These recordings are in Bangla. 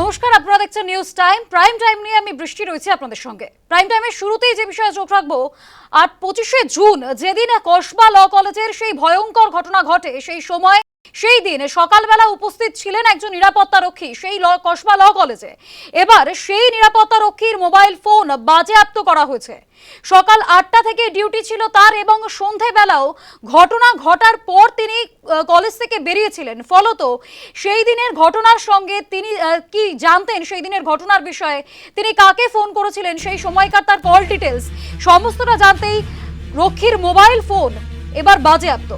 নমস্কার, আপনারা দেখছেন নিউজ টাইম প্রাইম টাইম নিয়ে আমি বৃষ্টি রয়েছি আপনাদের সঙ্গে। প্রাইম টাইমের শুরুতেই যে বিষয়ে চোখ রাখব আর পঁচিশে জুন, যেদিন কসবা ল কলেজের সেই ভয়ঙ্কর ঘটনা ঘটে, সেই সময় সেই দিন সকালবেলা উপস্থিত ছিলেন একজন নিরাপত্তা রক্ষী সেই কসবা ল কলেজে। এবার সেই নিরাপত্তা রক্ষীর মোবাইল ফোন বাজেয়াপ্ত করা হয়েছে। সকাল আটটা থেকে ডিউটি ছিল তার এবং সন্ধেবেলাও ঘটনা ঘটার পর তিনি কলেজ থেকে বেরিয়েছিলেন। ফলত সেই দিনের ঘটনার সঙ্গে তিনি কি জানতেন সেই দিনের ঘটনার বিষয়ে তিনি কাকে ফোন করেছিলেন সেই সময়কার তার কল ডিটেলস সমস্তটা জানতেই রক্ষীর মোবাইল ফোন এবার বাজেয়াপ্ত।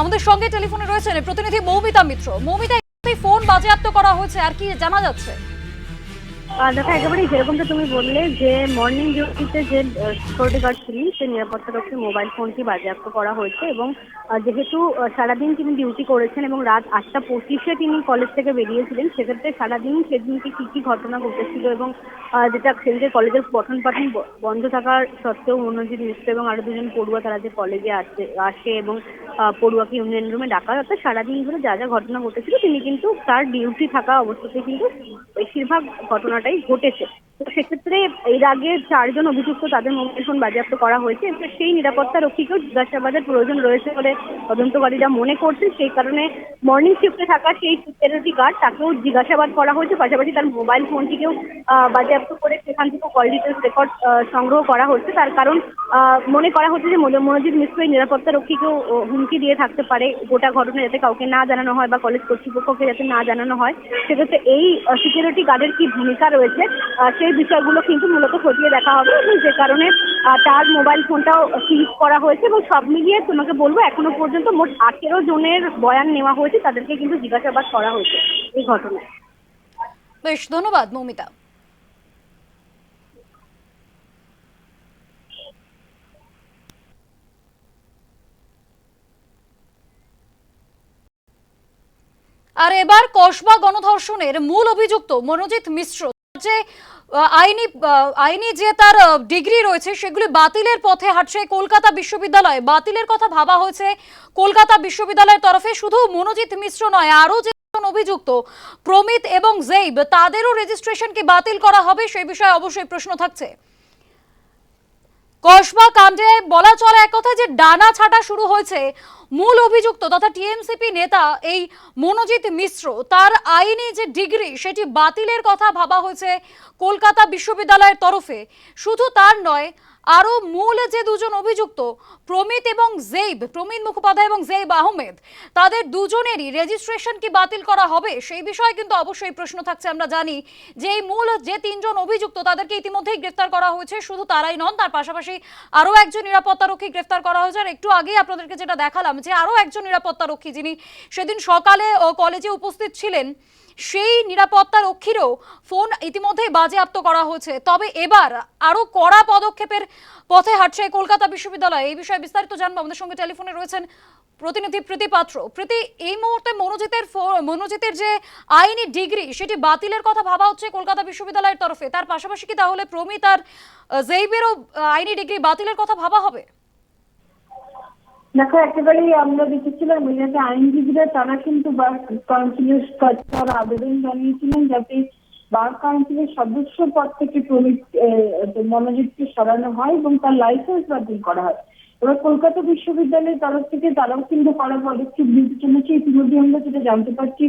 আমাদের সঙ্গে টেলিফোনে রয়েছেন প্রতিনিধি মৌমিতা মিত্র। মৌমিতা ফোন বাজেয়াপ্ত করা হয়েছে, আর কি জানা যাচ্ছে? দেখো, একেবারেই যেরকমটা তুমি বললে যে মর্নিং ডিউটিতে যে সিকিউরিটি গার্ড ছিলেন, সে নিরাপত্তা রক্ষীর মোবাইল ফোনটি বাজেয়াপ্ত করা হয়েছে এবং যেহেতু সারাদিন তিনি ডিউটি করেছেন এবং রাত আটটা পঁচিশে তিনি কলেজ থেকে বেরিয়েছিলেন, সেক্ষেত্রে সারাদিন সেদিনকে কী কী ঘটনা ঘটেছিল এবং যেটা সেদিকে কলেজের পঠন পাঠন বন্ধ থাকার সত্ত্বেও মনোজিৎ মিশ্র এবং আরও দুজন পড়ুয়া তারা যে কলেজে আসে আসে এবং পড়ুয়াকে ইউনিয়ন রুমে ডাকা অর্থাৎ সারাদিন ধরে যা যা ঘটনা ঘটেছিল, তিনি কিন্তু তার ডিউটি থাকা অবস্থাতে কিন্তু বেশিরভাগ ঘটনাটাই ঘটেছে তো সেক্ষেত্রে এর আগে চারজন অভিযুক্ত তাদের মোবাইল ফোন বাজেয়াপ্ত করা হয়েছে। এবং সেই নিরাপত্তা রক্ষীকেও জিজ্ঞাসাবাদের প্রয়োজন রয়েছে বলে তদন্তকারীরা মনে করছেন। সেই কারণে মর্নিং শিফটে থাকা সেই সিকিউরিটি গার্ড তাকেও জিজ্ঞাসাবাদ করা হয়েছে। পাশাপাশি তার মোবাইল ফোনটিকেও বাজেয়াপ্ত করে সেখান থেকে কল ডিটেলস রেকর্ড সংগ্রহ করা হচ্ছে। তার কারণ মনে করা হচ্ছে যে মনো- মনোজিৎ মিশ্র এই নিরাপত্তা রক্ষীকেও হুমকি দিয়ে থাকতে পারে। গোটা ঘটনা যাতে কাউকে না জানানো হয় বা কলেজ কর্তৃপক্ষকে যাতে না জানানো হয়। সেক্ষেত্রে এই সিকিউরিটি গার্ডের কি ভূমিকা রয়েছে? সেই বিষয়গুলো কিন্তু মূলত খতিয়ে দেখা হবে এবং যে কারণে তার মোবাইল ফোনটাও সিজ করা হয়েছে এবং সব মিলিয়ে তোমাকে বলব, এখনও পর্যন্ত মোট আঠেরো জনের বয়ান নেওয়া হয়েছে, তাদেরকে কিন্তু জিজ্ঞাসাবাদ করা হয়েছে এই ঘটনায়। বেশ, ধন্যবাদ, মৌমিতা। আর এবার কসবা গণধর্ষণের মূল অভিযুক্ত মনোজিৎ মিশ্র। যে আইনি আইনি যে তার ডিগ্রি রয়েছে সেগুলি বাতিলের পথে হাঁটছে কলকাতা বিশ্ববিদ্যালয়। বাতিলের কথা ভাবা হয়েছে কলকাতা বিশ্ববিদ্যালয়ের তরফে শুধু মনোজিৎ মিশ্র নয়, আরও যে অভিযুক্ত, প্রমিত এবং জেইব, তাদেরও রেজিস্ট্রেশনকে বাতিল করা হবে সেই বিষয়ে অবশ্যই প্রশ্ন থাকছে। কসবা কাণ্ডে বলা চলে এক কথা যে ডানা ছাটা শুরু হয়েছে। মূল অভিযুক্ত তথা টিএমসিপি নেতা এই মনোজিৎ মিশ্র, তার আইনি যে ডিগ্রি, সেটি বাতিলের কথা ভাবা হয়েছে কলকাতা বিশ্ববিদ্যালয়ের তরফে। শুধু তার নয় আরও মূল যে দুজন অভিযুক্ত, প্রমিত এবং জেইব, প্রমিত মুখোপাধ্যায় এবং জেইব আহমেদ, তাদের দুজনেরই রেজিস্ট্রেশন কি বাতিল করা হবে সেই বিষয়ে কিন্তু অবশ্যই প্রশ্ন থাকছে। আমরা জানি যে এই মূল যে তিনজন অভিযুক্ত, তাদেরকে ইতিমধ্যেই গ্রেফতার করা হয়েছে। শুধু তারাই নন, তার পাশাপাশি আরও একজন নিরাপত্তা রক্ষী গ্রেফতার করা হয়েছে। আর একটু আগেই আপনাদেরকে যেটা দেখালাম যে আরও একজন নিরাপত্তারক্ষী যিনি সেদিন সকালে কলেজে উপস্থিত ছিলেন সেই নিরাপত্তা রক্ষীরও ফোন ইতিমধ্যেই বাজেয়াপ্ত করা হয়েছে। তবে এবার আরও কড়া পদক্ষেপের পথে হাঁটছে কলকাতা বিশ্ববিদ্যালয়। এই বিষয়ে বিস্তারিত জানব। আমাদের সঙ্গে টেলিফোনে রয়েছেন প্রতিনিধি প্রীতি পাত্র। প্রীতি, এই মুহূর্তে মনোজিতের মনোজিতের যে আইনি ডিগ্রি, সেটি বাতিলের কথা ভাবা হচ্ছে কলকাতা বিশ্ববিদ্যালয়ের তরফে। তার পাশাপাশি কি তাহলে প্রমিত আর জেইবেরও আইনি ডিগ্রি বাতিলের কথা ভাবা হবে? দেখো, একেবারেই আমরা দেখেছিলাম ওইটাতে আইনজীবীরা তারা কিন্তু বার কাউন্সিলের তারা আবেদন জানিয়েছিলেন যাতে বার কাউন্সিলের সদস্য পদ থেকে প্রমিত মনোজিৎকে সরানো হয় এবং তার লাইসেন্স বাতিল করা হয়। এবার কলকাতা বিশ্ববিদ্যালয়ের তরফ থেকে তারাও কিন্তু কড়া পদক্ষেপ নিতে চলেছে। ইতিমধ্যে আমরা যেটা জানতে পারছি,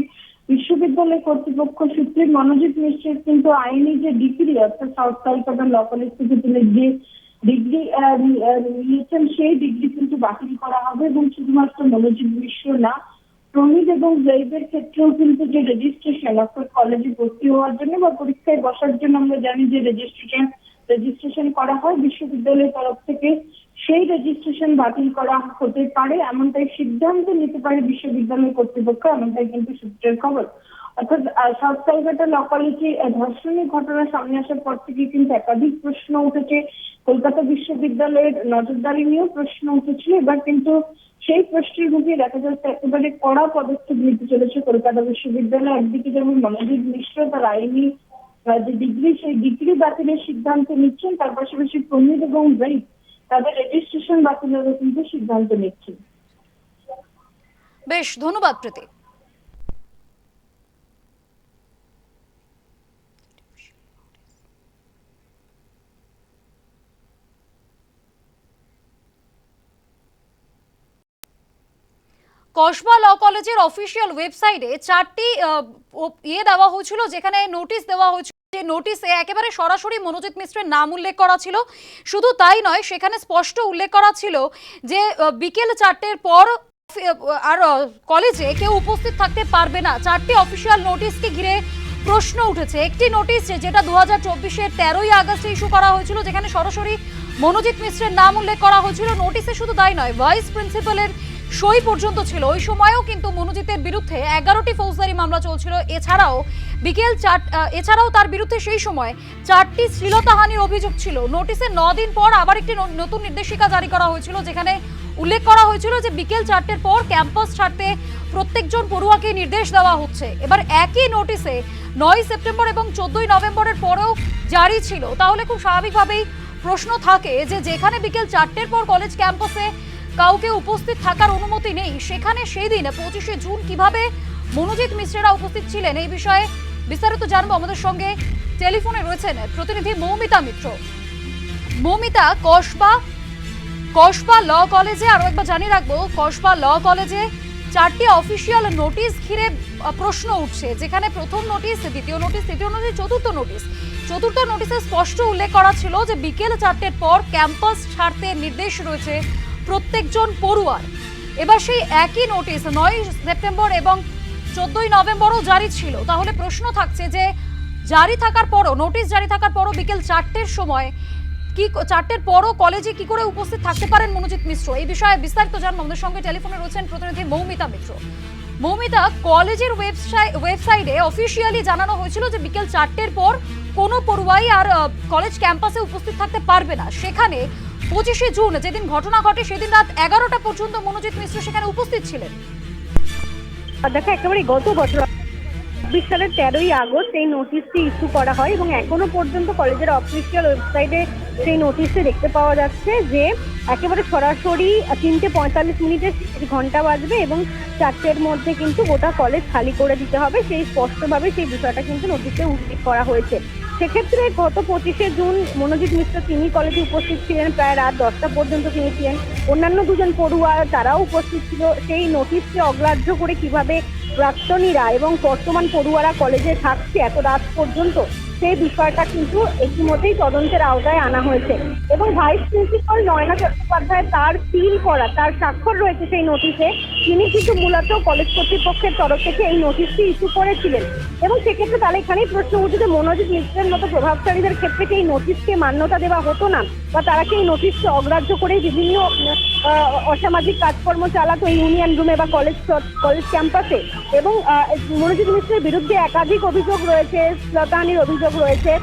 বিশ্ববিদ্যালয় কর্তৃপক্ষ সূত্রে মনোজিৎ মিশ্রের কিন্তু আইনি যে ডিগ্রি, অর্থাৎ সাউথ কলকাতা ল কলেজ থেকে তিনি যে ডিগ্রি নিয়েছেন সেই ডিগ্রি কিন্তু বাতিল করা হবে এবং শুধুমাত্র মনোজিৎ মিশ্র না প্রমিত এবং জৈবের ক্ষেত্রেও কিন্তু যে রেজিস্ট্রেশন অর্থাৎ কলেজে ভর্তি হওয়ার জন্য বা পরীক্ষায় বসার জন্য আমরা জানি যে রেজিস্ট্রেশন রেজিস্ট্রেশন করা হয়, বিশ্ববিদ্যালয়ের তরফ থেকে সেই রেজিস্ট্রেশন বাতিল করা হতে পারে, এমনটাই সিদ্ধান্ত নিতে পারে বিশ্ববিদ্যালয় কর্তৃপক্ষ, এমনটাই কিন্তু সূত্রের খবর। অর্থাৎ সাউথ কলকাতা ল কলেজে ধর্ষণের ঘটনা সামনে আসার পর থেকে কিন্তু একাধিক প্রশ্ন উঠেছে। কলকাতা বিশ্ববিদ্যালয়ের নজরদারি নিয়েও প্রশ্ন উঠেছিল। এবার কিন্তু সেই প্রশ্নের মুখে দেখা যাচ্ছে, একেবারে কড়া পদক্ষেপ নিতে চলেছে কলকাতা বিশ্ববিদ্যালয়। একদিকে যেমন মনোজিৎ মিশ্র তার আইনি যে ডিগ্রি, সেই ডিগ্রি বাতিলের সিদ্ধান্ত নিচ্ছেন, তার পাশাপাশি প্রমিত এবং ব্রেক তাদের রেজিস্ট্রেশন বাতিলেরও কিন্তু সিদ্ধান্ত নিচ্ছেন। বেশ, ধন্যবাদ প্রীতি। কসবা ল কলেজের অফিসিয়াল ওয়েবসাইটে চারটি ইয়ে দেওয়া হয়েছিল, যেখানে নোটিশ দেওয়া হয়েছিল যে নোটিশে একেবারে সরাসরি মনোজিৎ মিশ্রের নাম উল্লেখ করা ছিল। শুধু তাই নয়, সেখানে স্পষ্ট উল্লেখ করা ছিল যে বিকেল চারটের পর আর কলেজে কেউ উপস্থিত থাকতে পারবে না। চারটি অফিসিয়াল নোটিশকে ঘিরে প্রশ্ন উঠেছে। একটি নোটিশ যেটা দু হাজার চব্বিশের তেরোই আগস্টে ইস্যু করা হয়েছিল, যেখানে সরাসরি মনোজিৎ মিশ্রের নাম উল্লেখ করা হয়েছিল। নোটিশে শুধু তাই নয়, ভাইস প্রিন্সিপালের সই পর্যন্ত ছিল। ওই সময়ও কিন্তু মনোজিতের বিরুদ্ধে এগারোটি ফৌজদারি মামলা চলছিল। এছাড়াও বিকেল চার এছাড়াও তার বিরুদ্ধে সেই সময় চারটি শ্লীলতাহানির অভিযোগ ছিল। নোটিশে দিন পর আবার একটি নতুন নির্দেশিকা জারি করা হয়েছিল, যেখানে উল্লেখ করা হয়েছিল যে বিকেল চারটের পর ক্যাম্পাস ছাড়তে প্রত্যেকজন পড়ুয়াকে নির্দেশ দেওয়া হচ্ছে। এবার একই নোটিশে নয় সেপ্টেম্বর এবং চোদ্দই নভেম্বরের পরেও জারি ছিল। তাহলে খুব স্বাভাবিকভাবেই প্রশ্ন থাকে যে যেখানে বিকেল চারটের পর কলেজ ক্যাম্পাসে কাউকে উপস্থিত থাকার অনুমতি নেই। সেখানে সেই দিন পঁচিশে জুন কীভাবে মনোজিৎ মিশ্রেরা উপস্থিত ছিলেন এই বিষয়ে বিস্তারিত জানব আমাদের সঙ্গে। টেলিফোনে রয়েছেন প্রতিনিধি মৌমিতা মিত্র। মৌমিতা, কসবা কসবা ল কলেজে আরও একবার জানিয়ে রাখব, কসবা ল কলেজে চারটি অফিসিয়াল নোটিশ ঘিরে প্রশ্ন উঠছে, যেখানে প্রথম নোটিশ, দ্বিতীয় নোটিশ, তৃতীয় নোটিশ, চতুর্থ নোটিশ। চতুর্থ নোটিশে স্পষ্ট উল্লেখ করা ছিল যে বিকেল চারটের পর ক্যাম্পাস ছাড়তে নির্দেশ রয়েছে প্রত্যেকজন পড়ুয়ার। এবার সেই একই নোটিশ নয় সেপ্টেম্বর এবং চোদ্দই নভেম্বরও জারি ছিল। তাহলে প্রশ্ন থাকছে যে, জারি থাকার পরও নোটিশ জারি থাকার পরও বিকেল চারটের সময় কি চারটের পরও কলেজে কি করে উপস্থিত থাকতে পারেন মনোজিৎ মিশ্র? এই বিষয়ে বিস্তারিত জানব। আমাদের সঙ্গে টেলিফোনে রয়েছেন প্রতিনিধি মৌমিতা মিত্র। মৌমিতা কলেজের ওয়েবসাইট ওয়েবসাইটে অফিসিয়ালি জানানো হয়েছিল যে বিকেল চারটের পর কোনো পড়ুয়াই আর কলেজ ক্যাম্পাসে উপস্থিত থাকতে পারবে না। সেখানে পঁচিশে জুন, যেদিন ঘটনা ঘটে, সেদিন রাত এগারোটা পর্যন্ত মনোজিৎ মিশ্র সেখানে উপস্থিত ছিলেন। দেখো একেবারে গত বছর চব্বিশ সালের তেরোই আগস্ট এই নোটিশটি ইস্যু করা হয় এবং এখনও পর্যন্ত কলেজের অফিসিয়াল ওয়েবসাইটে সেই নোটিশটি দেখতে পাওয়া যাচ্ছে যে একেবারে সরাসরি তিনটে পঁয়তাল্লিশ মিনিটে ঘণ্টা বাজবে এবং চারটের মধ্যে কিন্তু গোটা কলেজ খালি করে দিতে হবে। সেই স্পষ্টভাবে সেই বিষয়টা কিন্তু নোটিশে উল্লেখ করা হয়েছে। সেক্ষেত্রে গত পঁচিশে জুন মনোজিৎ মিশ্র তিনি কলেজে উপস্থিত ছিলেন, প্রায় রাত দশটা পর্যন্ত তিনি ছিলেন। অন্যান্য দুজন পড়ুয়া তারাও উপস্থিত ছিল। সেই নোটিশকে অগ্রাহ্য করে কীভাবে প্রাক্তনীরা এবং বর্তমান পড়ুয়ারা কলেজে থাকছে এত রাত পর্যন্ত? সেই বিষয়টা কিন্তু ইতিমধ্যেই তদন্তের আওতায় আনা হয়েছে। এবং ভাইস প্রিন্সিপাল নয়না চট্টোপাধ্যায় তার সিল করা, তার স্বাক্ষর রয়েছে সেই নোটিশে তিনি কিন্তু মূলত কলেজ কর্তৃপক্ষের তরফ থেকে এই নোটিশটি ইস্যু করেছিলেন। এবং সেক্ষেত্রে তাহলে এখানেই প্রশ্ন উঠছে যে মনোজিৎ মিত্রের মতো প্রভাবশালীদের ক্ষেত্রে কি এই নোটিশকে মান্যতা দেওয়া হতো না? বা তারা কি এই নোটিশকে অগ্রাহ্য করে বিভিন্ন অসামাজিক কাজকর্ম চালাতো ইউনিয়ন রুমে বা কলেজ কলেজ ক্যাম্পাসে এবং মনোজিৎ মিশ্রের বিরুদ্ধে একাধিক অভিযোগ রয়েছে শ্লতাহানির অভিযোগ রয়েছে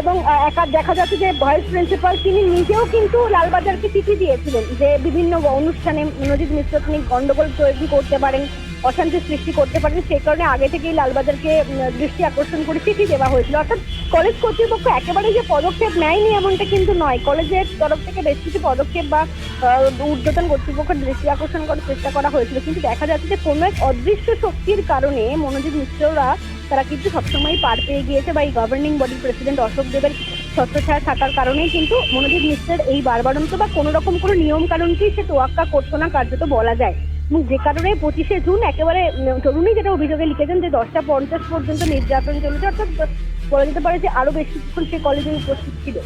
এবং একা দেখা যাচ্ছে যে ভাইস প্রিন্সিপাল তিনি নিজেও কিন্তু লালবাজারকে চিঠি দিয়েছিলেন যে বিভিন্ন অনুষ্ঠানে নজিদ মিশ্র তিনি গন্ডগোল তৈরি করতে পারেন। অশান্তি সৃষ্টি করতে পারেন। সেই কারণে আগে থেকেই লালবাজারকে দৃষ্টি আকর্ষণ করে চিঠি দেওয়া হয়েছিল। অর্থাৎ কলেজ কর্তৃপক্ষ একেবারে যে পদক্ষেপ নেয়নি এমনটা কিন্তু নয়। কলেজের তরফ থেকে বেশ কিছু পদক্ষেপ বা ঊর্ধ্বতন কর্তৃপক্ষের দৃষ্টি আকর্ষণ করার চেষ্টা করা হয়েছিল। কিন্তু দেখা যাচ্ছে যে কোনো এক অদৃশ্য শক্তির কারণে মনোজিৎ মিশ্ররা তারা কিন্তু সবসময় পার পেয়ে গিয়েছে বা এই গভর্নিং বডির প্রেসিডেন্ট অশোক দেবের ছত্রছায়া থাকার কারণেই কিন্তু মনোজিৎ মিশ্রের এই বারবারন্ত বা কোনো রকম কোনো নিয়ম কানুনকেই সে তোয়াক্কা করতো না, কার্যত বলা যায়। যে কারণে পঁচিশে জুন একেবারে তরুণী যেটা অভিযোগে লিখেছেন যে দশটা পঞ্চাশ পর্যন্ত নির্যাতন চলেছে অর্থাৎ বলা যেতে পারে যে আরও বেশ কিছুক্ষণ সে কলেজে উপস্থিত ছিল।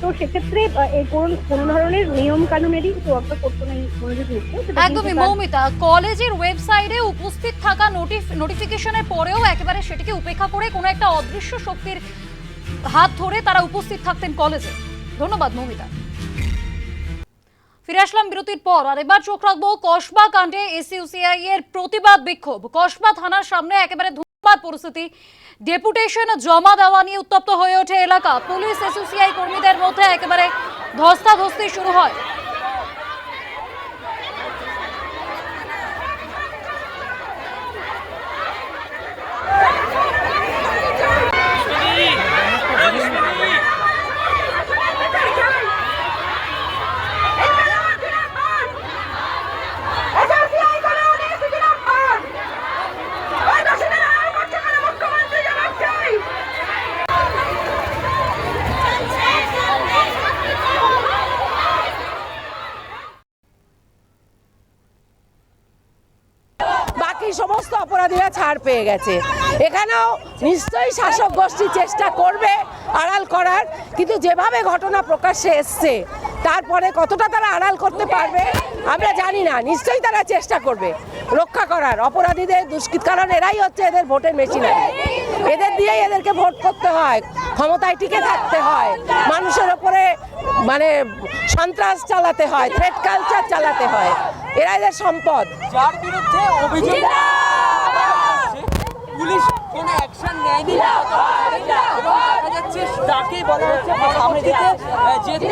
তো সেক্ষেত্রে এই কোন কোনো ধরনের নিয়ম কানুনেরই তোয়াক্কা করতো না এই মনোজিৎ মিশ্র সেটা কিন্তু একদমই মৌমিতা কলেজের ওয়েবসাইটে উপস্থিত থাকা নোটিফিকেশনের পরেও একেবারে সেটিকে উপেক্ষা করে কোনো একটা অদৃশ্য শক্তির হাত ধরে তারা উপস্থিত থাকতেন কলেজে। ধন্যবাদ মৌমিতা। ফিরে আসলাম বিরতির পর, আর এবার চোখ রাখব কসবা কাণ্ডে এসইউসিআই এর প্রতিবাদ বিক্ষোভ। কসবা থানার সামনে একেবারে ধূমপাত পরিস্থিতি। ডেপুটেশন জমা দেওয়া নিয়ে উত্তপ্ত হয়ে ওঠে এলাকা। পুলিশ এসইউসিআই কর্মীদের মধ্যে একেবারে ধস্তাধস্তি শুরু হয়। অপরাধীরা ছাড় পেয়ে গেছে। এখানেও নিশ্চয়ই শাসক গোষ্ঠী চেষ্টা করবে আড়াল করার কিন্তু যেভাবে ঘটনা প্রকাশ্যে এসছে তারপরে কতটা তারা আড়াল করতে পারবে আমরা জানি না। নিশ্চয়ই তারা চেষ্টা করবে রক্ষা করার। অপরাধীদের দুষ্কৃত কারণ এরাই হচ্ছে এদের ভোটের মেশিনারি। এদের দিয়েই এদেরকে ভোট করতে হয় ক্ষমতায় টিকে থাকতে হয় মানুষের ওপরে মানে সন্ত্রাস চালাতে হয় থ্রেট কালচার চালাতে হয়। এরা এদের সম্পদ। যার বিরুদ্ধে অভিযোগ পুলিশ কোনো অ্যাকশন নেয়নি। দেখা যাচ্ছে তাকে বলা হচ্ছে সামনে দিতে যেতে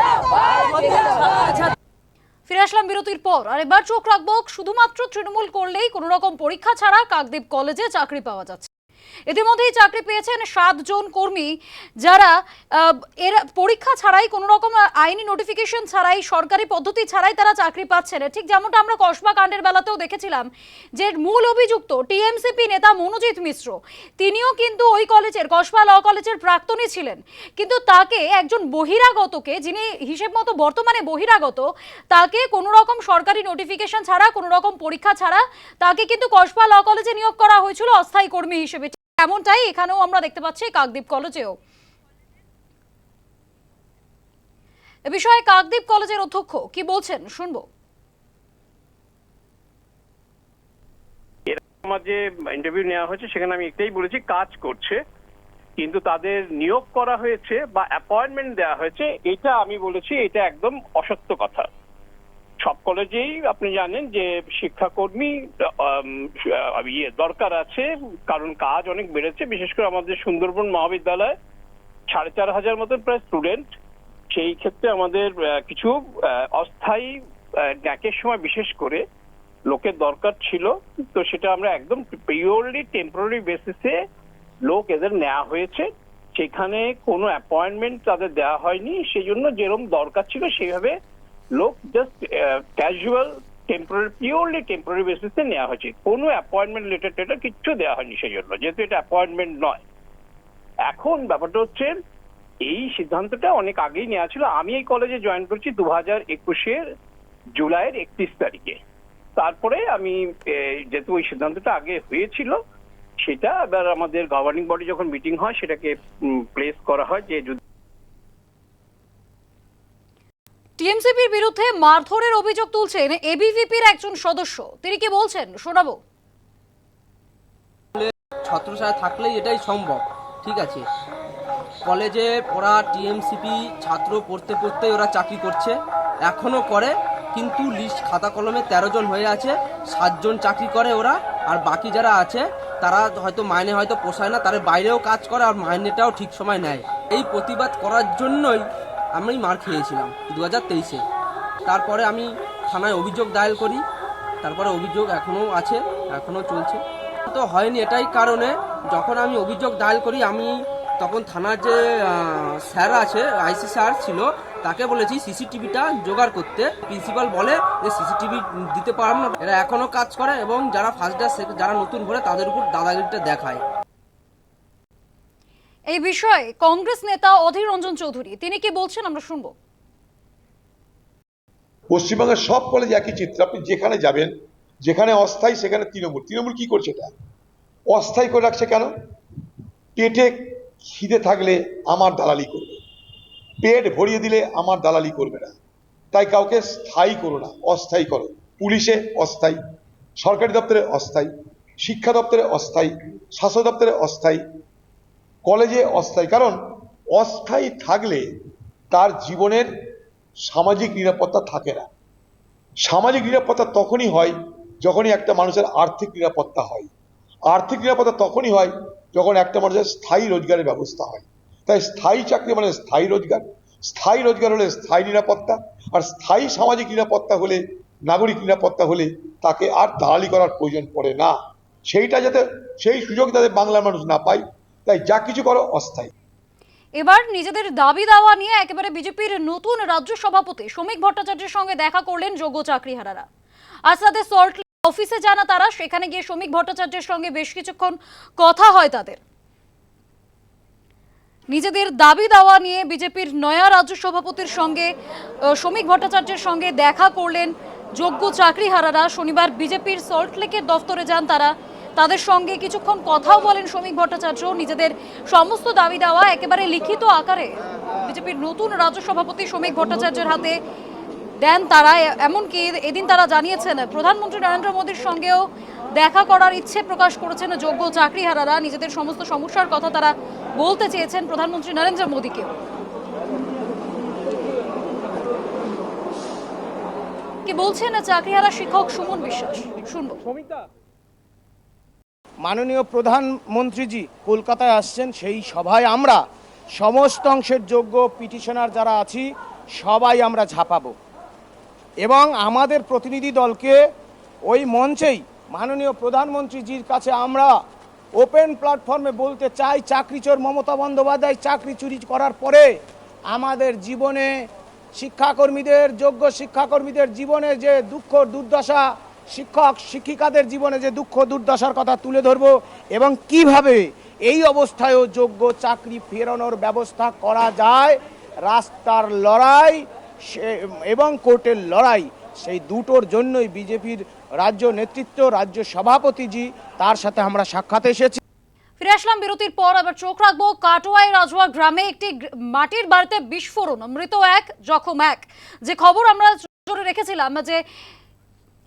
ফিরে আসলাম বিরতির পর। আর এবার চোখ রাখব, শুধুমাত্র তৃণমূল করলেই কোনো রকম পরীক্ষা ছাড়া কাকদ্বীপ কলেজে চাকরি পাওয়া যাচ্ছে। ইতিমধ্যেই চাকরি পেয়েছেন সাতজন কর্মী যারা এর পরীক্ষা ছাড়াই, কোনো রকম আইনি নোটিফিকেশন ছাড়াই, সরকারি পদ্ধতি ছাড়াই তারা চাকরি পাচ্ছেন। ঠিক যেমনটা আমরা কসবা কাণ্ডের বেলাতেও দেখেছিলাম যে মূল অভিযুক্ত টিএমসিপি নেতা মনোজিৎ মিশ্র, তিনিও কিন্তু ওই কলেজের, কসবা ল কলেজের প্রাক্তনী ছিলেন। কিন্তু তাকে একজন বহিরাগতকে, যিনি হিসেব মতো বর্তমানে বহিরাগত, তাকে কোনো রকম সরকারি নোটিফিকেশন ছাড়া, কোনো রকম পরীক্ষা ছাড়া, তাকে কিন্তু কসবা ল কলেজে নিয়োগ করা হয়েছিল অস্থায়ী কর্মী হিসেবে। এমনটাই এখানেও আমরা দেখতে পাচ্ছি কাকদ্বীপ কলেজেও। এ বিষয়ে কাকদ্বীপ কলেজের অধ্যক্ষ কি বলছেন? শুনব। আমার যে ইন্টারভিউ নেওয়া হয়েছে, সেখানে আমি একটাই বলেছি, কাজ করছে, কিন্তু তাদের নিয়োগ করা হয়েছে বা অ্যাপয়েন্টমেন্ট দেওয়া হয়েছে, এটা আমি বলেছি, এটা একদম অসত্য কথা। সব কলেজেই আপনি জানেন যে শিক্ষাকর্মী ইয়ে দরকার আছে, কারণ কাজ অনেক বেড়েছে, বিশেষ করে আমাদের সুন্দরবন মহাবিদ্যালয়। সাড়ে চার হাজার মতন প্রায় স্টুডেন্ট সেই ক্ষেত্রে আমাদের কিছু অস্থায়ী গ্যাকের সময় বিশেষ করে লোকের দরকার ছিল। তো সেটা আমরা একদম পিওরলি টেম্পোরারি বেসিসে লোক এদের নেওয়া হয়েছে। সেখানে কোনো অ্যাপয়েন্টমেন্ট তাদের দেওয়া হয়নি। সেই জন্য যেরকম দরকার ছিল সেইভাবে লোক just casual temporary purely temporary বেসিসে নেওয়া হয়েছে। কোনো অ্যাপয়েন্টমেন্ট লেটার টেটার কিচ্ছু দেওয়া হয়নি সেই জন্য যেহেতু এটা অ্যাপয়েন্টমেন্ট নয়। এখন ব্যাপারটা হচ্ছে, এই সিদ্ধান্তটা অনেক আগেই নেওয়া ছিল। আমি এই কলেজে জয়েন করছি দু হাজার একুশের জুলাইয়ের একত্রিশ তারিখে। তারপরে আমি যেহেতু ওই সিদ্ধান্তটা আগে হয়েছিল, সেটা এবার আমাদের গভর্নিং বডি যখন মিটিং হয়, সেটাকে প্লেস করা হয় যে যদি টিএমসিপির বিরুদ্ধে মারধরের অভিযোগ তুলছেন এবিভিপির একজন সদস্য। তিনি কি বলছেন? শোনাবো। ছত্রছায়া থাকলেই এটাই সম্ভব, ঠিক আছে? কলেজে ওরা টিএমসিপি ছাত্র পড়তে পড়তে ওরা চাকরি করছে, এখনও করে, কিন্তু লিস্ট খাতা কলমে তেরো জন হয়ে আছে সাতজন চাকরি করে ওরা, আর বাকি যারা আছে, তারা হয়তো মাইনে হয়তো পোষায় না তারা বাইরেও কাজ করে আর মাইনেটাও ঠিক সময় নেয়। এই প্রতিবাদ করার জন্যই আমি মার খেয়েছিলাম দু হাজার তেইশে। তারপরে আমি থানায় অভিযোগ দায়ের করি। তারপরে অভিযোগ এখনও আছে এখনও চলছে। তো হয়নি এটাই কারণে যখন আমি অভিযোগ দায়ের করি, আমি তখন থানার যে স্যার আছে, আইসি স্যার ছিল, তাকে বলেছি সিসিটিভিটা জোগাড় করতে। প্রিন্সিপাল বলে যে সিসিটিভি দিতে পারব না। এরা এখনও কাজ করে এবং যারা ফার্স্ট যারা নতুন ভরে তাদের উপর দাদাগিরিটা দেখায়। এই বিষয়ে কংগ্রেস নেতা অধীর রঞ্জন চৌধুরী, তিনি কি বলছেন আমরা শুনব। পশ্চিমবঙ্গের সব কলেজে একই চিত্র, আপনি যেখানে যাবেন, যেখানে অস্থায়ী, সেখানে তৃণমূল। তৃণমূল কি করছে এটা? অস্থায়ী করে রাখছে কেন? পেটে খিদে থাকলে আমার দালালি করবে। পেট ভরিয়ে দিলে আমার দালালি করবে না। তাই কাউকে স্থায়ী করো না, অস্থায়ী করো। পুলিশে অস্থায়ী, সরকারি দপ্তরে অস্থায়ী, শিক্ষা দপ্তরে অস্থায়ী স্বাস্থ্য দপ্তরে অস্থায়ী কলেজে অস্থায়ী। কারণ অস্থায়ী থাকলে তার জীবনের সামাজিক নিরাপত্তা থাকে না। সামাজিক নিরাপত্তা তখনই হয় যখনই একটা মানুষের আর্থিক নিরাপত্তা হয়। আর্থিক নিরাপত্তা তখনই হয় যখন একটা মানুষের স্থায়ী রোজগারের ব্যবস্থা হয়। তাই স্থায়ী চাকরি মানে স্থায়ী রোজগার। স্থায়ী রোজগার হলে স্থায়ী নিরাপত্তা আর স্থায়ী সামাজিক নিরাপত্তা হলে, নাগরিক নিরাপত্তা হলে তাকে আর দালালি করার প্রয়োজন পড়ে না। সেইটা যাতে, সেই সুযোগ যাতে বাংলার মানুষ না পায়। তাই যা কিছু করো অস্থায়ী। এবার নিজেদের দাবি দাওয়া নিয়ে একেবারে বিজেপির নতুন রাজ্য সভাপতি শ্রমিক ভট্টাচার্যের সঙ্গে দেখা করলেন যোগ্য চাকরিহারারা। আজ তাদের সল্ট অফিসে জানা তারা, সেখানে গিয়ে শ্রমিক ভট্টাচার্যের সঙ্গে বেশ কিছুক্ষণ কথা হয় তাদের। নিজেদের দাবি দাওয়া নিয়ে বিজেপির নয়া রাজ্য সভাপতির সঙ্গে শ্রমিক ভট্টাচার্যের সঙ্গে দেখা করলেন যোগ্য চাকরিহারারা। শনিবার বিজেপির সল্টলেকের দফতরে যান তারা। তাদের সঙ্গে কিছুক্ষণ কথাও বলেন শ্রমিক ভট্টাচার্য। নিজেদের সমস্ত দাবি দেওয়া একেবারে লিখিত আকারে বিজেপির নতুন রাজ্য সভাপতি শ্রমিক ভট্টাচার্যের হাতে দেন তারা। এমনকি এদিন তারা জানিয়েছেন, প্রধানমন্ত্রী নরেন্দ্র মোদীর সঙ্গেও দেখা করার ইচ্ছে প্রকাশ করেছেন যোগ্য চাকরিহারারা। নিজেদের সমস্ত সমস্যার কথা তারা বলতে চেয়েছেন প্রধানমন্ত্রী নরেন্দ্র মোদীকে কি বলছেন চাকরিহারা শিক্ষক সুমন বিশ্বাস? শুনব। মাননীয় প্রধানমন্ত্রীজি কলকাতায় আসছেন, সেই সভায় আমরা সমস্ত অংশের যোগ্য পিটিশনার যারা আছি, সবাই আমরা ঝাঁপাবো। এবং আমাদের প্রতিনিধি দলকে ওই মঞ্চেই মাননীয় প্রধানমন্ত্রীজির কাছে আমরা ওপেন প্ল্যাটফর্মে বলতে চাই, চাকরি চোর মমতা বন্দ্যোপাধ্যায় চাকরি চুরি করার পরে আমাদের জীবনে শিক্ষাকর্মীদের, যোগ্য শিক্ষাকর্মীদের জীবনে যে দুঃখ, দুর্দশা শিক্ষক, শিক্ষিকাদের জীবনে যে দুঃখ, দুর্দশার কথা তুলে ধরবো এবং কীভাবে এই অবস্থায়ও যোগ্য চাকরি ফেরানোর ব্যবস্থা করা যায়, রাস্তার লড়াই এবং কোর্টের লড়াই, সেই দুটোর জন্যই বিজেপির রাজ্য নেতৃত্ব, রাজ্য সভাপতিজি তার সাথে আমরা সাক্ষাৎ এসেছি। ফিরে আসলাম বিরতির পর আবার চোখ রাখব কাটোয়াই রাজুয়া গ্রামে একটি মাটির বাড়িতে বিস্ফোরণ, মৃত এক, জখম এক। যে খবর আমরা রেখেছিলাম যে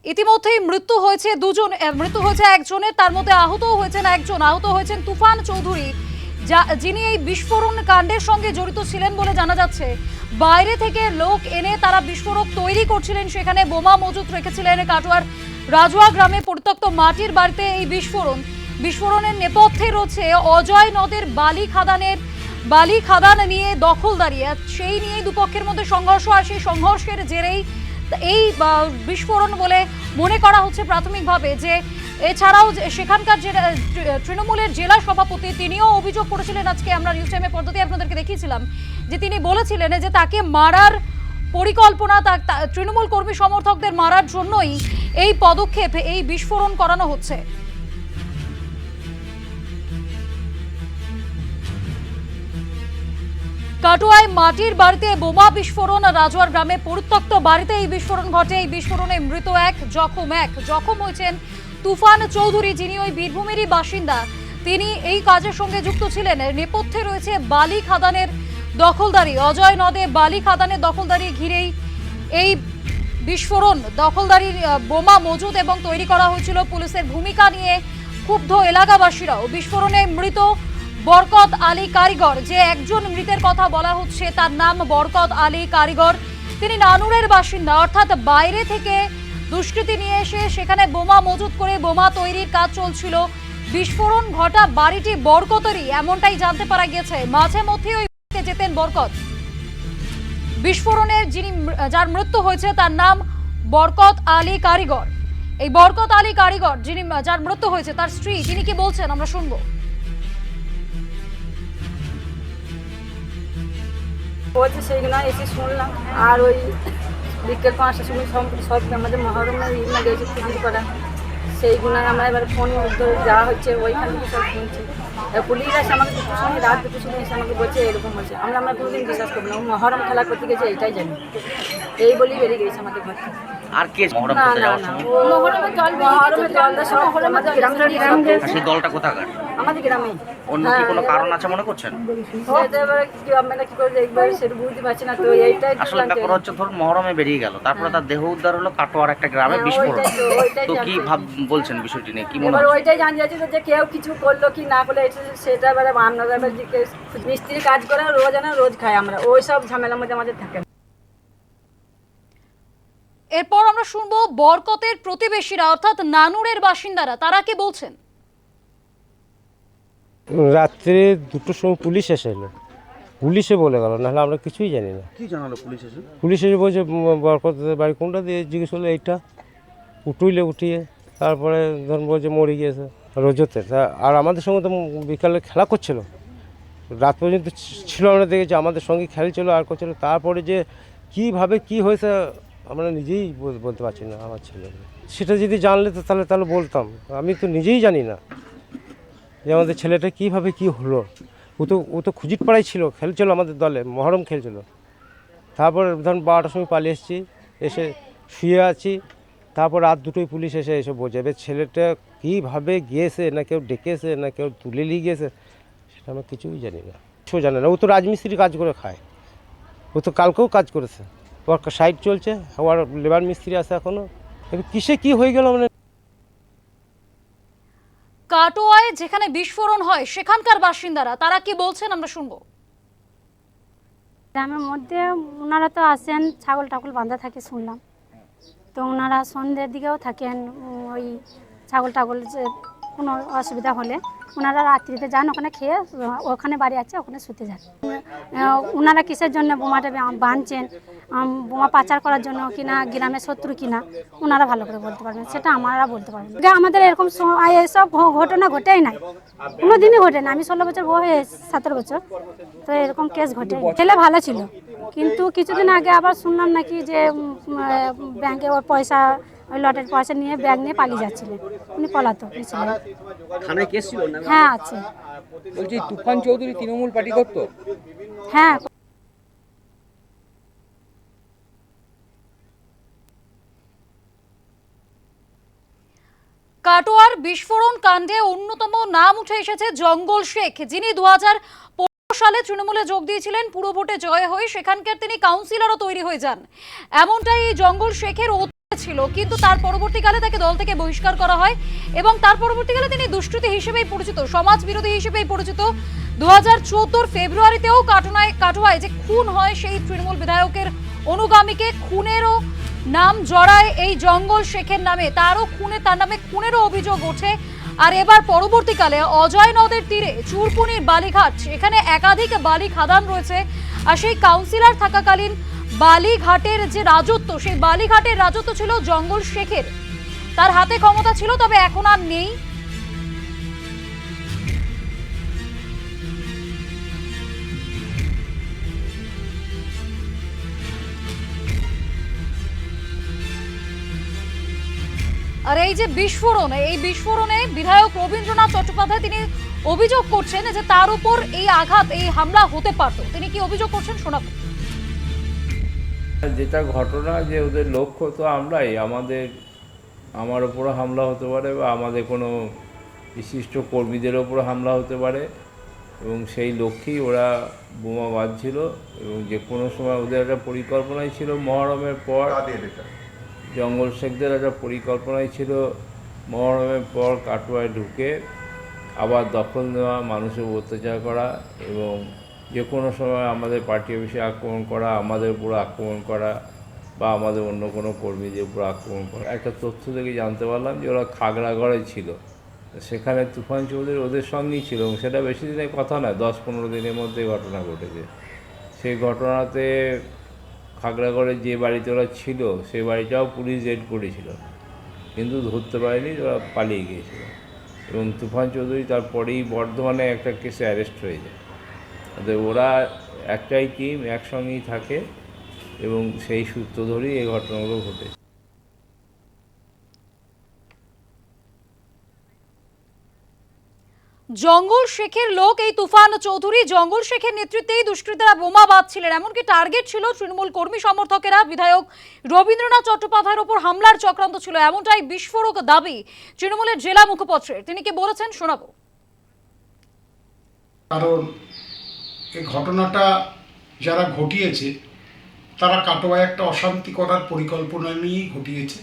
ইতিমধ্যেই মৃত্যু হয়েছে দুজন মৃত্যু হয়েছে একজনের, তার মধ্যে আহত হয়েছেন একজন। আহত হয়েছেন তুফান চৌধুরী, যা, যিনি এই বিস্ফোরণ কাণ্ডের সঙ্গে জড়িত ছিলেন বলে জানা যাচ্ছে। বাইরে থেকে লোক এনে তারা বিস্ফোরক তৈরি করছিলেন, সেখানে বোমা মজুত রেখেছিলেন কাটোয়ার রাজুয়া গ্রামে পরিত্যক্ত মাটির বাড়িতে এই বিস্ফোরণ। বিস্ফোরণের নেপথ্যে রয়েছে অজয় নদের বালি খাদানের, বালি খাদান নিয়ে দখলদারি সেই নিয়ে দুপক্ষের মধ্যে সংঘর্ষ, আর সেই সংঘর্ষের জেরেই এই বিস্ফোরণ বলে মনে করা হচ্ছে প্রাথমিকভাবে যে এছাড়াও সেখানকার যে তৃণমূলের জেলা সভাপতি তিনিও অভিযোগ করেছিলেন আজকে আমরা নিউজ টাইমে পদ্ধতি আপনাদেরকে দেখিয়েছিলাম, যে তিনি বলেছিলেন যে তাকে মারার পরিকল্পনা তৃণমূল কর্মী সমর্থকদের মারার জন্যই এই পদক্ষেপ, এই বিস্ফোরণ করানো হচ্ছে। কাটোয়ায় মাটির বাড়িতে বোমা বিস্ফোরণ রাজোয়ার গ্রামে পরিত্যক্ত বাড়িতে এই বিস্ফোরণ ঘটে। এই বিস্ফোরণে মৃত এক, জখম এক। জখম হয়েছেন তুফান চৌধুরী, যিনি ওই বীরভূমেরই বাসিন্দা। তিনি এই কাজের সঙ্গে যুক্ত ছিলেন। নেপথ্যে রয়েছে বালি খাদানের দখলদারি। অজয় নদে বালি খাদানের দখলদারি ঘিরেই এই বিস্ফোরণ। দখলদারির বোমা মজুদ এবং তৈরি করা হয়েছিল পুলিশের ভূমিকা নিয়ে ক্ষুব্ধ এলাকাবাসীরাও। বিস্ফোরণে মৃত বরকত আলী কারিগর। যে একজন মৃতের কথা বলা হচ্ছে, তার নাম বরকত আলী কারিগর। তিনি নানুরের বাসিন্দা, অর্থাৎ বাইরে থেকে দুষ্কৃতি নিয়ে এসে সেখানে বোমা মজুত করে বোমা তৈরির কাজ চলছিল। বিস্ফোরণ ঘটা বাড়িটি বরকতেরই, এমনটাই জানতে পারা গেছে মাঝে মধ্যে ওই যেতেন বরকত। বিস্ফোরণের যিনি যার মৃত্যু হয়েছে, তার নাম বরকত আলী কারিগর। এই বরকত আলী কারিগর, যিনি, যার মৃত্যু হয়েছে, তার স্ত্রী, তিনি কি বলছেন? আমরা শুনব। বলছে সেইগুলো এসে শুনলাম। আর ওই বিকেল পাঁচটার সময় সব সব আমাদের মহরমে ইগুলো গেছে খুঁজির করা। সেইগুলো আমরা এবার ফোন যাওয়া হচ্ছে, ওইখানে সব শুনছি। পুলিশ এসে আমাকে কিছু সময়, রাত দুপুর সময় এসে আমাকে বলছে, এরকম হচ্ছে। আমরা আমরা কোনোদিন বিশ্বাস করব না মহরম খেলা করতে গেছে এইটাই জানি। এই বলেই বেরিয়ে গেছে আমাদের ঘর থেকে। আর কে মহরম করতে যাওয়ার সময়? থেকে সব আর সেই দলটা কোথাকার? আমাদের গ্রামে। অন্য কি কোনো কারণ আছে মনে করছেন? সেটা এবার কি আমরা কি করে দেখব? সেটা বুঝতে পারছি না তো এইটাই আসলে ব্যাপার হচ্ছে ধরুন মহরমে বেরিয়ে গেল তারপরে তার দেহ উদ্ধার হলো কাটোয়ার একটা গ্রামে হ্যাঁ, বিস্ফোরণ। ওইটাই তো, কি ভাব বলছেন বিষয়টি নিয়ে? কি মনে এবার হচ্ছে? ওইটাই জানতে চাইছি যে কেউ কিছু করল কি না করল সেটা এবারে জিজ্ঞেস মিস্ত্রি কাজ করে রোজ আনা রোজ খাই আমরা ওই সব ঝামেলার মধ্যে আমাদের থাকে না। এরপর আমরা শুনব বরকতের প্রতিবেশীরা অর্থাৎ নানুরের বাসিন্দারা তারা কি বলছেন? রাত্রে দুটোর সময় পুলিশ এসেছিল পুলিশে বলে গেল নাহলে আমরা কিছুই জানি না। কি জানালো পুলিশ এসে? পুলিশ এসে বলছে বরকতের বাড়ি কোনটা দিয়ে? জিজ্ঞেস করল এইটা। উঠুইলে উঠিয়ে তারপরে ধরুন বলছে মরে গিয়েছে রোজতে। তা আর আমাদের সঙ্গে তো বিকালে খেলা করছিল। রাত পর্যন্ত ছিল আমরা দেখেছি আমাদের সঙ্গে খেলছিল আর করছিল। তারপরে যে কীভাবে কি হয়েছে আমরা নিজেই বলতে পারছি না আমার ছেলে। সেটা যদি জানলে তো তাহলে তাহলে বলতাম। আমি তো নিজেই জানি না যে আমাদের ছেলেটা কীভাবে কি হলো। ও তো ও তো খুজিট পাড়াই ছিল, খেলছিল আমাদের দলে, মহরম খেলছিল। তারপর ধরুন বারোটার সময় পালিয়ে এসেছি, এসে শুয়ে আছি। তারপর রাত দুটোই পুলিশ এসে এসে বোঝে এবার ছেলেটা কীভাবে গিয়েছে, না কেউ ডেকেছে, না কেউ তুলে নিয়ে গিয়েছে? সেটা আমরা কিছুই জানি না। কিছু জানে না। ও তো রাজমিস্ত্রি কাজ করে খায়। ও তো কালকেও কাজ করেছে। ওর সাইড চলছে আবার লেবার মিস্ত্রি আছে এখনও কিসে কি হয়ে গেল মানে? কাটোয়ায় যেখানে বিস্ফোরণ হয় সেখানকার বাসিন্দারা তারা কি বলছেন আমরা শুনব? গ্রামের মধ্যে ওনারা তো আসেন ছাগল টাগল বাঁধা থাকে শুনলাম। তো ওনারা সন্ধ্যের দিকেও থাকেন ওই ছাগল টাগল যে কোনো অসুবিধা হলে। ওনারা রাত্রিতে যান, ওখানে খেয়ে ওখানে বাড়ি আছে ওখানে শুতে যান। ওনারা কিসের জন্য বোমাটা বাঁধছেন বোমা পাচার করার জন্য কিনা, গ্রামের শত্রু কিনা? ওনারা ভালো করে বলতে পারবেন, সেটা আমরা বলতে পারব না। আমাদের এরকম এসব ঘটনা ঘটেই নাই। কোনো দিনই ঘটে না আমি ষোলো বছর বয়স, সতেরো বছর। তো এরকম কেস ঘটে ছেলে ভালো ছিল। কিন্তু কিছুদিন আগে আবার শুনলাম নাকি যে ব্যাংকে ওর পয়সা ওই লটের পয়সা নিয়ে ব্যাগ নিয়ে পালিয়ে যাচ্ছিলেন উনি পলাতক ছিলেন। থানায় কেস ছিল হ্যাঁ আছে। বলছি তুফান চৌধুরী তৃণমূল পার্টি করতো? হ্যাঁ। কাটোয়ার বিস্ফোরণ কাণ্ডে অন্যতম নাম উঠে এসেছে জঙ্গল শেখ যিনি দু হাজার সালে তৃণমূলে যোগ দিয়েছিলেন, পুরো ভোটে জয় হয়ে সেখানকার তিনি কাউন্সিলরও তৈরি হয়ে যান। এমনটাই জঙ্গল শেখের ছিল, কিন্তু তার পরবর্তীকালে তাকে দল থেকে বহিষ্কার করা হয় এবং তার পরবর্তীকালে তিনি দুষ্কৃতী হিসেবেই পরিচিত, সমাজ বিরোধী হিসেবেই পরিচিত। দু হাজার ফেব্রুয়ারিতেও কাটোনায় কাটোয়ায় যে খুন হয় সেই তৃণমূল বিধায়কের অনুগামীকে খুনেরও নাম জড়ায় এই জঙ্গল শেখের নামে। তারও খুনে তার নামে খুনেরও অভিযোগ ওঠে। আর এবার পরবর্তীকালে অজয় নদের তীরে চুরপুনির বালিঘাট, এখানে একাধিক বালি খাদান রয়েছে। আর সেই কাউন্সিলর থাকাকালীন বালিঘাটের যে রাজত্ব, সেই বালিঘাটের রাজত্ব ছিল জঙ্গল শেখের। তার হাতে ক্ষমতা ছিল, তবে এখন আর নেই। আর এই যে বিস্ফোরণ এই বিস্ফোরণে বিধায়ক রবীন্দ্রনাথ চট্টোপাধ্যায় তিনি অভিযোগ করছেন যে তার উপর এই আঘাত এই হামলা হতে পারত। তিনি কি অভিযোগ করছেন শোনাবো। যেটা ঘটনা যে ওদের লক্ষ্য তো আমরাই আমাদের আমার ওপরও হামলা হতে পারে বা আমাদের কোনো বিশিষ্ট কর্মীদের ওপরও হামলা হতে পারে এবং সেই লক্ষ্যেই ওরা বোমা বাঁধছিল এবং যে কোনো সময় ওদের একটা পরিকল্পনাই ছিল মহরমের পর জঙ্গল শেখদের একটা পরিকল্পনাই ছিল মহরমের পর কাটোয়ায় ঢুকে আবার দখল নেওয়া, মানুষের অত্যাচার করা এবং যে কোনো সময় আমাদের পার্টি অফিসে আক্রমণ করা, আমাদের উপর আক্রমণ করা বা আমাদের অন্য কোনো কর্মীদের উপর আক্রমণ করা। একটা তথ্য থেকে জানতে পারলাম যে ওরা খাগড়াগড়ে ছিল। সেখানে তুফান চৌধুরী ওদের সঙ্গেই ছিল এবং সেটা বেশি দিনের কথা নয়, দশ পনেরো দিনের মধ্যে ঘটনা ঘটেছে। সেই ঘটনাতে খাগড়াগড়ে যে বাড়িতে ওরা ছিল, সে বাড়িটাও পুলিশ রেড করেছিল। কিন্তু ধরতে পারেনি, ওরা পালিয়ে গিয়েছিল। এবং তুফান চৌধুরী তারপরেই বর্ধমানে একটা কেসে অ্যারেস্ট হয়ে যায়। ওরা একটাই টিম একসঙ্গেই থাকে এবং সেই সূত্র ধরেই এই ঘটনাগুলো ঘটেছে। জঙ্গল শেখের লোক এই তুফান চৌধুরী। জঙ্গল শেখের নেতৃত্বেই দুষ্কৃতীরা বোমা বাঁধছিলেন। এমনকি টার্গেট ছিল তৃণমূল কর্মী সমর্থকেরা, বিধায়ক রবীন্দ্রনাথ চট্টোপাধ্যায়ের উপর হামলার চক্রান্ত ছিল। এমনটাই বিস্ফোরক দাবি তৃণমূলের জেলা মুখপত্রের। তিনি কি বলেছেন শোনাবো। কারণ এই ঘটনাটা যারা ঘটিয়েছে, তারা কাটোয়ায় একটা অশান্তি করার পরিকল্পনা নিয়েই ঘটিয়েছে।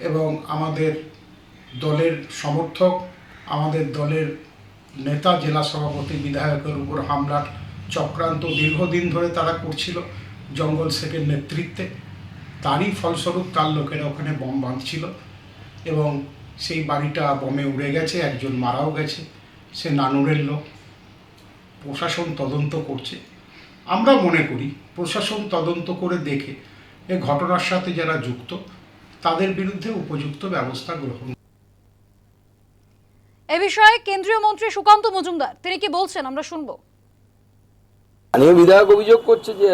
এবং আমাদের দলের সমর্থক, আমাদের দলের নেতা, জেলা সভাপতি, বিধায়কের উপর হামলার চক্রান্ত দীর্ঘদিন ধরে তারা করছিল জঙ্গল শেখের নেতৃত্বে। তারই ফলস্বরূপ তার লোকেরা ওখানে বম বাঁধছিল এবং সেই বাড়িটা বমে উড়ে গেছে, একজন মারাও গেছে, সে নানুরের লোক। প্রশাসন তদন্ত করছে। আমরা মনে করি প্রশাসন তদন্ত করে দেখে এ ঘটনার সাথে যারা যুক্ত, তাদের বিরুদ্ধে উপযুক্ত ব্যবস্থা গ্রহণ এ বিষয়ে কেন্দ্রীয় মন্ত্রী সুকান্ত মজুমদার, তিনি কি বলছেন? আমরা শুনব। স্থানীয় বিধায়ক অভিযোগ করছে যে,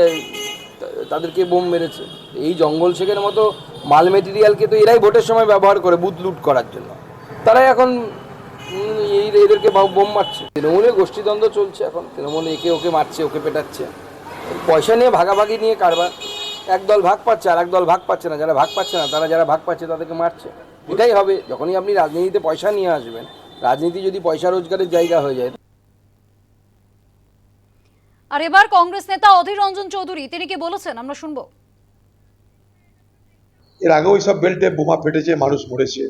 তাদেরকে বোম মেরেছে। এই জঙ্গল শেখের মতো মাল মেটেরিয়ালকে তো এরাই ভোটের সময় ব্যবহার করে বুথ লুট করার জন্য। তারাই এখন এই এদেরকে বোম মারছে। তৃণমূলে গোষ্ঠীদ্বন্দ্ব চলছে এখন। তৃণমূলে একে ওকে মারছে, ওকে পেটাচ্ছে। পয়সা নিয়ে ভাগাভাগি নিয়ে কারবার। এক দল ভাগ পাচ্ছে আর এক দল ভাগ পাচ্ছে না। যারা ভাগ পাচ্ছে না, তারা যারা ভাগ পাচ্ছে, তাদেরকে মারছে। এটাই হবে। যখনই আপনি রাজনীতিতে পয়সা নিয়ে আসবেন রাজনীতি যদি পয়সা রোজগারের জায়গা হয়ে যায়। আর এবার কংগ্রেস নেতা অধীর রঞ্জন চৌধুরী তিনি কি বলেছেন? আমরা শুনব। এর আগেও এইসব বেল্টে বোমা ফেটেছে মানুষ মরেছে।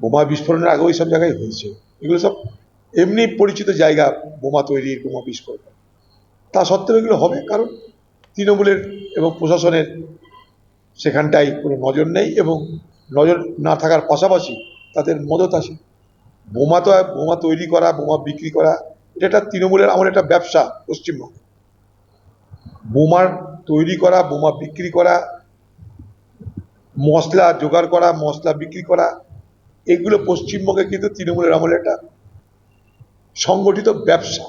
বোমা বিস্ফোরণের আগেও এইসব জায়গায় হয়েছে। এগুলো সব এমনি পরিচিত জায়গা বোমা তৈরির বোমা বিস্ফোরণ। তা সত্ত্বেও এগুলো হবে কারণ তৃণমূলের এবং প্রশাসনের সেখানটায় কোনো নজর নেই এবং নজর না থাকার পাশাপাশি তাদের মদত আছে। বোমা তো, বোমা তৈরি করা, বোমা বিক্রি করা, এটা একটা তৃণমূলের আমার একটা ব্যবসা পশ্চিমবঙ্গে। বোমার তৈরি করা, বোমা বিক্রি করা, মশলা জোগাড় করা, মশলা বিক্রি করা, এগুলো পশ্চিমবঙ্গে কিন্তু তৃণমূলের আমলে একটা সংগঠিত ব্যবসা।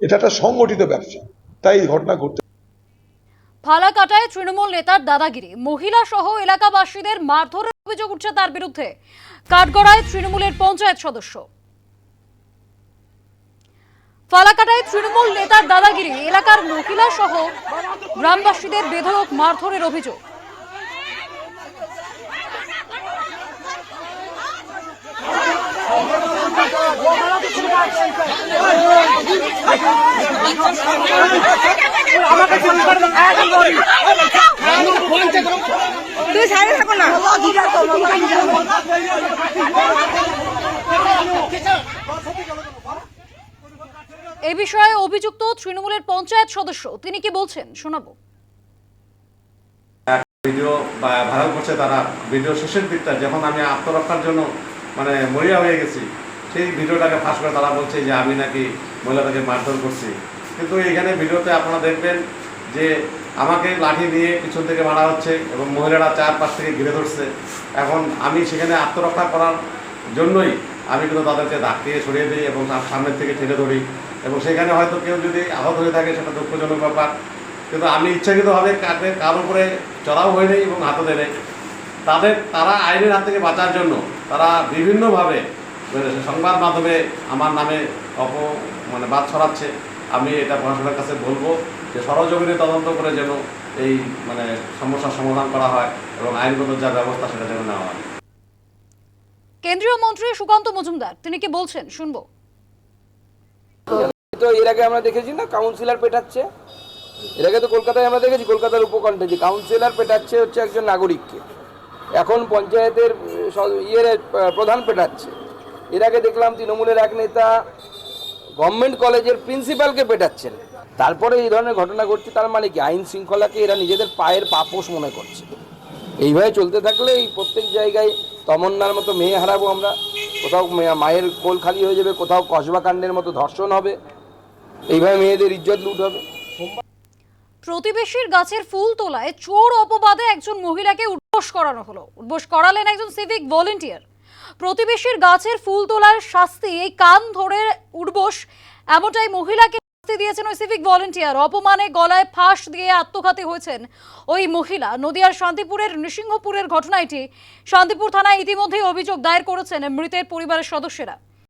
এটা একটা সংগঠিত ব্যবসা। তাই ঘটনা ঘটতে ফালাকাটায় তৃণমূল নেতার দাদাগিরি। মহিলা সহ এলাকাবাসীদের মারধরের অভিযোগ উঠছে তার বিরুদ্ধে। কাঠগড়ায় তৃণমূলের পঞ্চায়েত সদস্য। ফালাকাটায় তৃণমূল নেতার দাদাগিরি, এলাকার মহিলা সহ গ্রামবাসীদের বেধরক মারধরের অভিযোগ। এ বিষয়ে অভিযুক্ত তৃণমূলের পঞ্চায়েত সদস্য, তিনি কি বলছেন? শোনাবো। ভিডিও ভাইরাল করছে তারা। ভিডিও শেষের দিকটা, যখন আমি আত্মরক্ষার জন্য মানে মরিয়া হয়ে গেছি সেই ভিডিওটাকে ফাঁস করে তারা বলছে যে আমি নাকি মহিলাটাকে মারধর করছি। কিন্তু এখানে ভিডিওতে আপনারা দেখবেন যে আমাকে লাঠি নিয়ে পিছন থেকে মারা হচ্ছে এবং মহিলারা চারপাশ থেকে ঘিরে ধরছে। এখন আমি সেখানে আত্মরক্ষা করার জন্যই আমি কিন্তু তাদেরকে ধাক দিয়ে সরিয়ে দিই এবং তার সামনের থেকে ঠেলে ধরি এবং সেখানে হয়তো কেউ যদি আহত হয়ে থাকে সেটা দুঃখজনক ব্যাপার। কিন্তু আমি ইচ্ছাকৃতভাবে কাকে কার উপরে চড়াও হয়নি এবং হাতও দেয় তাদের, তারা আইনের হাত থেকে বাঁচার জন্য তারা বিভিন্নভাবে সংবাদ মাধ্যমে আমার নামে অপ মানে বাদ ছড়াচ্ছে। আমি এটা প্রশাসনের কাছে বলব যে সরজমিনে তদন্ত করে যেন এই মানে সমস্যার সমাধান করা হয় এবং আইনগত যা ব্যবস্থা সেটা যেন নেওয়া হয়। কেন্দ্রীয় মন্ত্রী সুকান্ত মজুমদার তিনি কি বলছেন? শুনব। তো এর আগে আমরা দেখেছি না কাউন্সিলর পেটাচ্ছে? এর আগে তো কলকাতায় আমরা দেখেছি কলকাতার উপকণ্ঠে যে কাউন্সিলর পেটাচ্ছে হচ্ছে একজন নাগরিককে। এখন পঞ্চায়েতের ইয়ের প্রধান পেটাচ্ছে। এর আগে দেখলাম তৃণমূলের এক নেতা গভর্নমেন্ট কলেজের প্রিন্সিপালকে পেটাচ্ছেন। তারপরে এই ধরনের ঘটনা ঘটছে, তার মানে কি? আইন শৃঙ্খলাকে এরা নিজেদের পায়ের পাপোষ মনে করছে। এইভাবে চলতে থাকলে এই প্রত্যেক জায়গায় তমন্নার মতো মেয়ে হারাবো আমরা। কোথাও মায়ের কোল খালি হয়ে যাবে, কোথাও কসবা কাণ্ডের মতো ধর্ষণ হবে। এইভাবে মেয়েদের ইজ্জত লুট হবে। প্রতিবেশীর গাছের ফুল তোলায় চোর অপবাদে একজন মহিলাকে উদ্বোস করানো হলো। উদ্বোস করালেন একজন সিভিক ভলেন্টিয়ার। প্রতিবেশীর গাছের ফুল তোলার শাস্তি, এই কান ধরে উঠবস এমনটাই মহিলাকে শাস্তি দিয়েছেন ওই সিভিক ভলেন্টিয়ার অপমানে গলায় ফাঁস দিয়ে আত্মঘাতী হয়েছেন ওই মহিলা। নদিয়ার শান্তিপুরের নৃসিংহপুরের ঘটনা এটি শান্তিপুর থানায় ইতিমধ্যেই অভিযোগ দায়ের করেছেন মৃতের পরিবারের সদস্যরা।